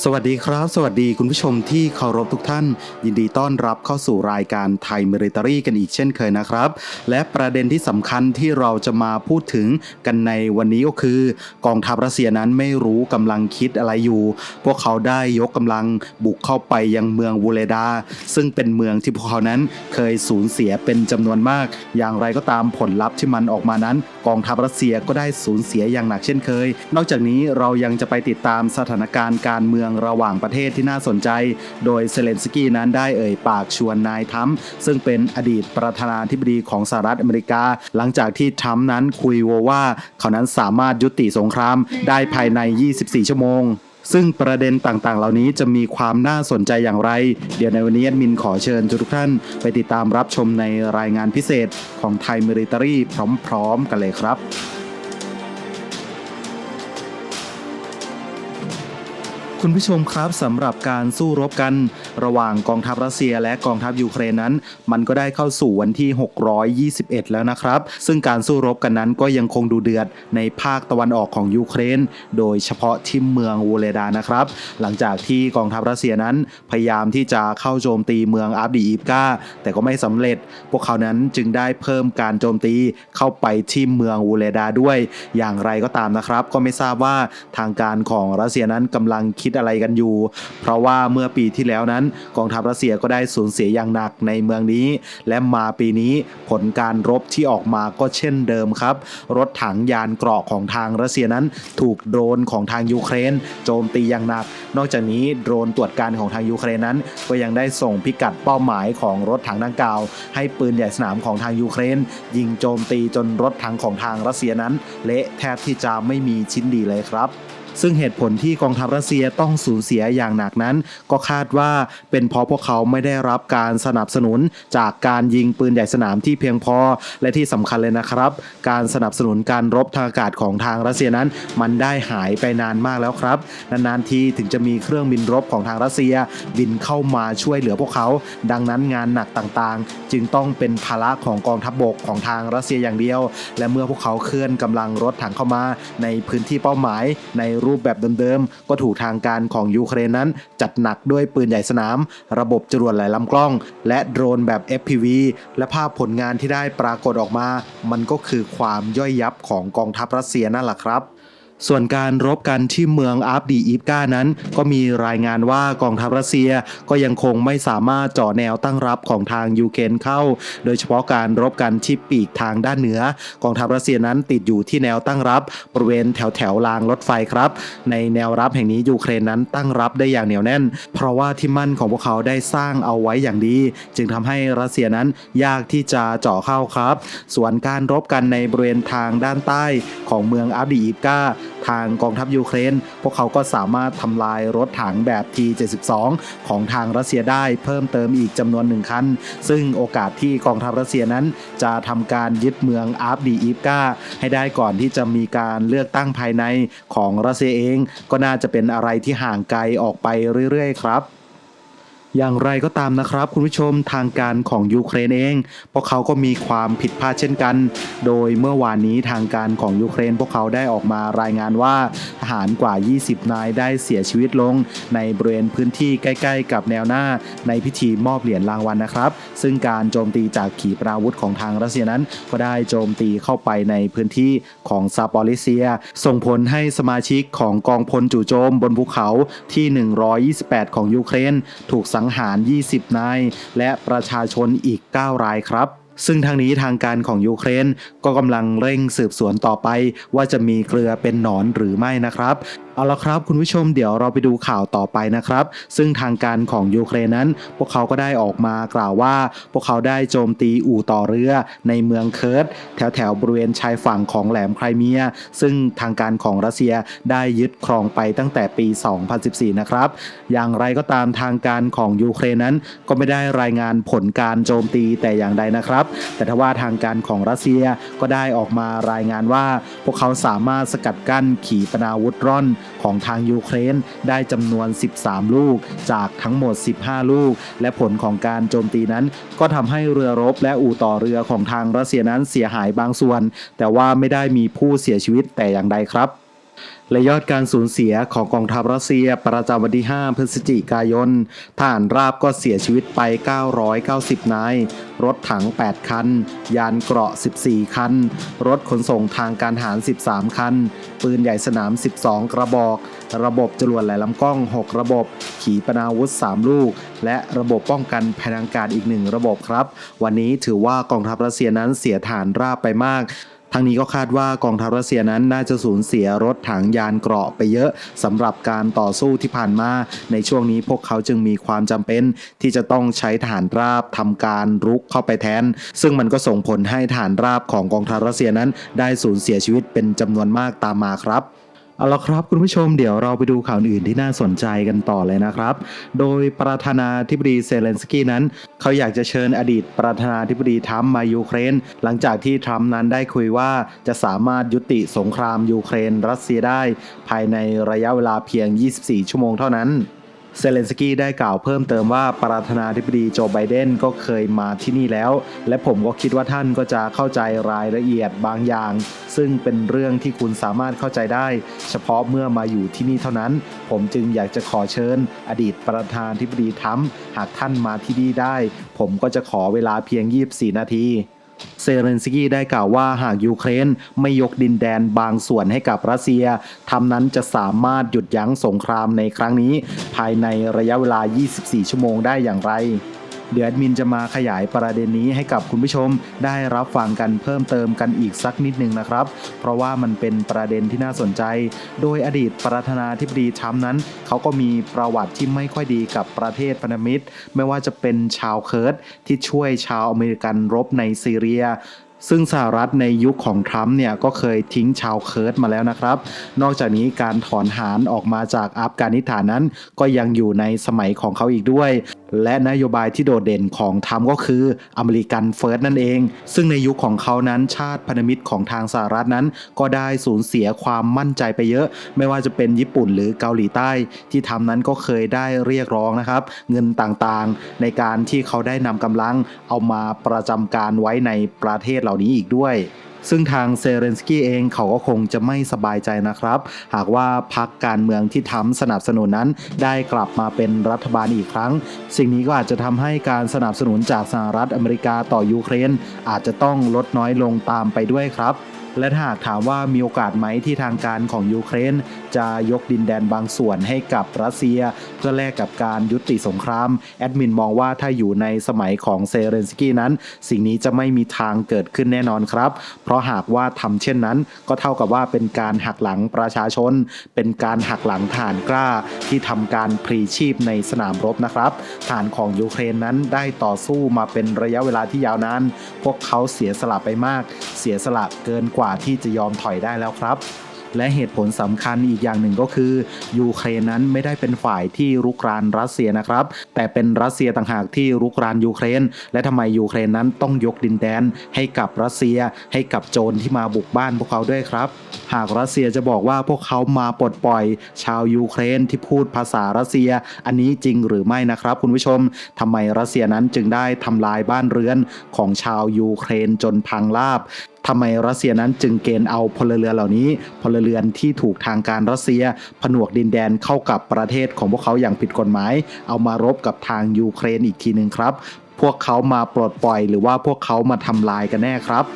สวัสดีครับ สวัสดีคุณผู้ชมที่เคารพทุกท่าน ยินดีต้อนรับเข้าสู่รายการไทยมิ i ต a รีกันอีกเช่นเคยนะครับ และประเด็นที่สำคัญที่เราจะมาพูดถึงกันในวันนี้ก็คือ กองทัพรัสเซียนั้นไม่รู้กำลังคิดอะไรอยู่ พวกเขาได้ยกกำลังบุกเข้าไปยังเมืองวูเลดา ซึ่งเป็นเมืองที่พวกเขานั้นเคยสูญเสียเป็นจำนวนมาก อย่างไรก็ตามผลลัพธ์ที่มันออกมานั้น กองทัพรัสเซียก็ได้สูญเสียอย่างหนักเช่นเคย นอกจากนี้เรายังจะไปติดตามสถานการณ์การเมืองระหว่างประเทศที่น่าสนใจ โดยเซเลนสกี้นั้นได้เอ่ยปากชวนนายทัมซึ่งเป็นอดีตประธานาธิบดีของสหรัฐอเมริกา หลังจากที่ทัมนั้นคุยโวว่าเขานั้นสามารถยุติสงครามได้ภายใน 24 ชั่วโมงซึ่งประเด็นต่างๆ เหล่านี้จะมีความน่าสนใจอย่างไร เดี๋ยวในวันนี้แอดมินขอเชิญทุกท่าน ไปติดตามรับชมในรายงานพิเศษของไทยมิริตารีพร้อม ๆ กันเลยครับ คุณผู้ชมครับสำหรับการสู้รบกันระหว่างกองทัพรัสเซียและกองทัพยูเครนนั้น มันก็ได้เข้าสู่วันที่ 621 แล้วนะครับ ซึ่งการสู้รบกันนั้นก็ยังคงดูเดือดในภาคตะวันออกของยูเครน โดยเฉพาะที่เมืองวูเลดานะครับ หลังจากที่กองทัพรัสเซียนั้น พยายามที่จะเข้าโจมตีเมืองอาบดีอีฟกาแต่ก็ไม่สำเร็จ พวกเขานั้นจึงได้เพิ่มการโจมตีเข้าไปที่เมืองวูเลดาด้วย อย่างไรก็ตามนะครับ ก็ไม่ทราบว่าทางการของรัสเซียนั้นกำลังคิดอะไรกันอยู่ เพราะว่าเมื่อปีที่แล้วนั้นกองทัพรัสเซียก็ได้สูญเสียอย่างหนักในเมืองนี้ และมาปีนี้ผลการรบที่ออกมาก็เช่นเดิมครับ รถถังยานเกราะของทางรัสเซียนั้น ถูกโดรนของทางยูเครน โจมตีอย่างหนัก นอกจากนี้โดรนตรวจการของทางยูเครนนั้น ก็ยังได้ส่งพิกัดเป้าหมายของรถถังดังกล่าว ให้ปืนใหญ่สนามของทางยูเครน ยิงโจมตีจนรถถังของทางรัสเซียนั้น เละแทบที่จะไม่มีชิ้นดีเลยครับ ซึ่งเหตุผลที่กองทัพรัสเซียต้องสูญเสียอย่างหนักนั้น ก็คาดว่าเป็นเพราะพวกเขาไม่ได้รับการสนับสนุนจากการยิงปืนใหญ่สนามที่เพียงพอ และที่สำคัญเลยนะครับ การสนับสนุนการรบทางอากาศของทางรัสเซียนั้น มันได้หายไปนานมากแล้วครับ นานๆทีถึงจะมีเครื่องบินรบของทางรัสเซีย บินเข้ามาช่วยเหลือพวกเขา ดังนั้นงานหนักต่างๆ จึงต้องเป็นภาระของกองทัพบบกของทางรัสเซียอย่างเดียว และเมื่อพวกเขาเคลื่อนกำลังรถถังเข้ามา ในพื้นที่เป้าหมายในรูปแบบเดิมๆ ก็ถูกทางการของยูเครนนั้น จัดหนักด้วยปืนใหญ่สนาม ระบบจรวดหลายลำกล้อง และโดรนแบบ FPV และภาพผลงานที่ได้ปรากฏออกมา มันก็คือความย่อยยับของกองทัพรัสเซียนั่นแหละครับ ส่วนการรบกันที่เมืองอาบดีอีฟกานั้น ก็มีรายงานว่ากองทัพรัสเซียก็ยังคงไม่สามารถเจาะแนวตั้งรับของทางยูเครนเข้า โดยเฉพาะการรบกันที่ปีกทางด้านเหนือ กองทัพรัสเซียนั้นติดอยู่ที่แนวตั้งรับบริเวณแถวแถวรางรถไฟครับ ในแนวรับแห่งนี้ยูเครนนั้นตั้งรับได้อย่างเหนียวแน่น เพราะว่าที่มั่นของพวกเขาได้สร้างเอาไว้อย่างดี จึงทำให้รัสเซียนั้นยากที่จะเจาะเข้าครับ ส่วนการรบกันในบริเวณทางด้านใต้ของเมืองอาบดีอีฟกาทางกองทัพยูเครน พวกเขาก็สามารถทำลายรถถังแบบ T72 ของทางรัสเซียได้เพิ่มเติมอีกจำนวนหนึ่งคัน ซึ่งโอกาสที่กองทัพรัสเซียนั้น จะทำการยึดเมืองอาร์ฟดีอีฟกาให้ได้ก่อนที่จะมีการเลือกตั้งภายในของรัสเซียเอง ก็น่าจะเป็นอะไรที่ห่างไกลออกไปเรื่อยๆ ครับ อย่างไรก็ตามนะครับ คุณผู้ชมทางการของยูเครนเอง พวกเขาก็มีความผิดพลาดเช่นกัน โดยเมื่อวานนี้ทางการของยูเครน พวกเขาได้ออกมารายงานว่าทหารกว่า 20 นายได้เสียชีวิตลง ในบริเวณพื้นที่ใกล้ ๆ กับแนวหน้า ในพิธีมอบเหรียญรางวัลนะครับ ซึ่งการโจมตีจากขีปนาวุธของทางรัสเซียนั้น ก็ได้โจมตีเข้าไปในพื้นที่ของซาปอริเซีย ส่งผลให้สมาชิกของกองพลจู่โจมบนภูเขาที่ 128 ของยูเครน ถูกสังหาร 20 นาย และประชาชนอีก 9 รายครับซึ่งทางนี้ทางการของยูเครนก็กำลังเร่งสืบสวนต่อไป ว่าจะมีเกลือเป็นหนอนหรือไม่นะครับเอาละครับคุณผู้ชมเดี๋ยวเราไปดูข่าวต่อไปนะครับ ซึ่งทางการของยูเครนนั้น พวกเขาก็ได้ออกมากล่าวว่า พวกเขาได้โจมตีอู่ต่อเรือในเมืองเคิร์ตแถวแถวบริเวณชายฝั่งของแหลมไครเมีย ซึ่งทางการของรัสเซียได้ยึดครองไปตั้งแต่ปี 2014 นะครับ อย่างไรก็ตามทางการของยูเครนนั้น ก็ไม่ได้รายงานผลการโจมตีแต่อย่างใดนะครับ แต่ทว่าทางการของรัสเซียก็ได้ออกมารายงานว่า พวกเขาสามารถสกัดกั้นขีปนาวุธร่อนของทางยูเครนได้จำนวน 13 ลูกจากทั้งหมด 15 ลูก และผลของการโจมตีนั้น ก็ทำให้เรือรบและอู่ต่อเรือของทางรัสเซียนั้นเสียหายบางส่วน แต่ว่าไม่ได้มีผู้เสียชีวิตแต่อย่างใดครับ และยอดการสูญเสียของกองทัพรัสเซียประจำวันที่ 5 พฤศจิกายนทหารราบก็เสียชีวิตไป 990 นาย รถถัง 8 คัน ยานเกราะ 14 คัน รถขนส่งทางการทหาร 13 คัน ปืนใหญ่สนาม 12 กระบอก ระบบจรวดหลายลำกล้อง 6 ระบบ ขีปนาวุธ 3 ลูก และระบบป้องกันภัยทางการอีกหนึ่งระบบครับ วันนี้ถือว่ากองทัพรัสเซียนั้นเสียฐานราบไปมาก ทางนี้ก็คาดว่ากองทัพรัสเซียนั้นน่าจะสูญเสียรถถังยานเกราะไปเยอะสำหรับการต่อสู้ที่ผ่านมา ในช่วงนี้พวกเขาจึงมีความจำเป็นที่จะต้องใช้ฐานราบทำการรุกเข้าไปแทน ซึ่งมันก็ส่งผลให้ฐานราบของกองทัพรัสเซียนั้น ได้สูญเสียชีวิตเป็นจำนวนมากตามมาครับ เอาละครับคุณผู้ชมเดี๋ยวเราไปดูข่าวอื่นที่น่าสนใจกันต่อเลยนะครับ โดยประธานาธิบดีเซเลนสกี้นั้น เขาอยากจะเชิญอดีตประธานาธิบดีทรัมป์มายูเครน หลังจากที่ทรัมป์นั้นได้คุยว่าจะสามารถยุติสงครามยูเครน รัสเซียได้ ภายในระยะเวลาเพียง 24 ชั่วโมงเท่านั้น เซเลนสกี้ได้กล่าวเพิ่มเติมว่าประธานาธิบดีโจไบเดนก็เคยมาที่นี่แล้ว และผมก็คิดว่าท่านก็จะเข้าใจรายละเอียดบางอย่าง ซึ่งเป็นเรื่องที่คุณสามารถเข้าใจได้ เฉพาะเมื่อมาอยู่ที่นี่เท่านั้น ผมจึงอยากจะขอเชิญ อดีตประธานาธิบดีทรัมหากท่านมาที่นี่ได้ ผมก็จะขอเวลาเพียง 24 นาที เซเรนสกี้ได้กล่าวว่าหากยูเครนไม่ยกดินแดนบางส่วนให้กับรัสเซียทำนั้นจะสามารถหยุดยั้งสงครามในครั้งนี้ ภายในระยะเวลา 24 ชั่วโมงได้อย่างไร เดี๋ยวแอดมินจะมาขยายประเด็นนี้ให้กับคุณผู้ชมได้รับฟังกันเพิ่มเติมกันอีกสักนิดนึงนะครับ เพราะว่ามันเป็นประเด็นที่น่าสนใจ โดยอดีตประธานาธิบดีทรัมป์นั้น เขาก็มีประวัติที่ไม่ค่อยดีกับประเทศพันธมิตร ไม่ว่าจะเป็นชาวเคิร์ดที่ช่วยชาวอเมริกันรบในซีเรียซึ่งสหรัฐในยุคของทรัมป์เนี่ยก็เคยทิ้งชาวเคิร์ดมาแล้วนะครับ นอกจากนี้การถอนหารออกมาจากอัฟกานิสถานนั้น ก็ยังอยู่ในสมัยของเขาอีกด้วย และนโยบายที่โดดเด่นของทรัมป์ก็คืออเมริกันเฟิร์สนั่นเอง ซึ่งในยุคของเขานั้นชาติพันธมิตรของทางสหรัฐนั้น ก็ได้สูญเสียความมั่นใจไปเยอะ ไม่ว่าจะเป็นญี่ปุ่นหรือเกาหลีใต้ ที่ทำนั้นก็เคยได้เรียกร้องนะครับ เงินต่างๆ ในการที่เขาได้นำกำลังเอามาประจำการไว้ในประเทศเหล่านี้อีกด้วย ซึ่งทางเซเรนสกี้เองเขาก็คงจะไม่สบายใจนะครับ หากว่าพรรคการเมืองที่ทำสนับสนุนนั้น ได้กลับมาเป็นรัฐบาลอีกครั้ง สิ่งนี้ก็อาจจะทำให้การสนับสนุนจากสหรัฐอเมริกาต่อยูเครน อาจจะต้องลดน้อยลงตามไปด้วยครับ และถ้าหากถามว่ามีโอกาสไหมที่ทางการของยูเครน จะยกดินแดนบางส่วนให้กับรัสเซีย เพื่อแลกกับการยุติสงคราม แอดมินมองว่าถ้าอยู่ในสมัยของเซเรนสกี้นั้น สิ่งนี้จะไม่มีทางเกิดขึ้นแน่นอนครับ เพราะหากว่าทำเช่นนั้น ก็เท่ากับว่าเป็นการหักหลังประชาชน เป็นการหักหลังฐานกล้าที่ทำการพลีชีพในสนามรบนะครับฐานของยูเครนนั้นได้ต่อสู้มาเป็นระยะเวลาที่ยาวนานพวกเขาเสียสละไปมาก เสียสละเกินกว่าว่าที่จะยอมถอยได้แล้วครับ และเหตุผลสำคัญอีกอย่างหนึ่งก็คือ ยูเครนนั้นไม่ได้เป็นฝ่ายที่รุกรานรัสเซียนะครับ แต่เป็นรัสเซียต่างหากที่รุกรานยูเครน และทำไมยูเครนนั้นต้องยกดินแดน ให้กับรัสเซีย ให้กับโจรที่มาบุกบ้านพวกเขาด้วยครับ หากรัสเซียจะบอกว่าพวกเขามาปลดปล่อย ชาวยูเครนที่พูดภาษารัสเซีย อันนี้จริงหรือไม่นะครับ คุณผู้ชมทำไมรัสเซียนั้นจึงได้ทำลายบ้านเรือนของชาวยูเครนจนพังราบทำไมรัสเซียนั้นจึงเกณฑ์เอาพลเรือนเหล่านี้ พลเรือนที่ถูกทางการรัสเซีย ผนวกดินแดนเข้ากับประเทศของพวกเขาอย่างผิดกฎหมาย เอามารบกับทางยูเครนอีกทีหนึ่งครับ พวกเขามาปลดปล่อยหรือว่าพวกเขามาทำลายกันแน่ครับ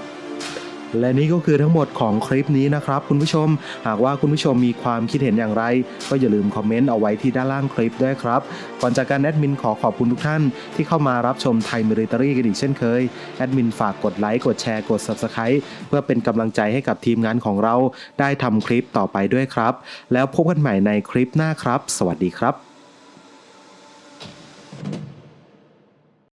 และนี่ก็คือทั้งหมดของคลิปนี้นะครับคุณผู้ชม หากว่าคุณผู้ชมมีความคิดเห็นอย่างไร ก็อย่าลืมคอมเมนต์เอาไว้ที่ด้านล่างคลิปด้วยครับ ก่อนจากการแอดมินขอขอบคุณทุกท่านที่เข้ามารับชมไทยมิริตรีกันอีกเช่นเคย แอดมินฝากกดไลค์กดแชร์กด Subscribe เพื่อเป็นกำลังใจให้กับทีมงานของเราได้ทำคลิปต่อไปด้วยครับ แล้วพบกันใหม่ในคลิปหน้าครับ สวัสดีครับ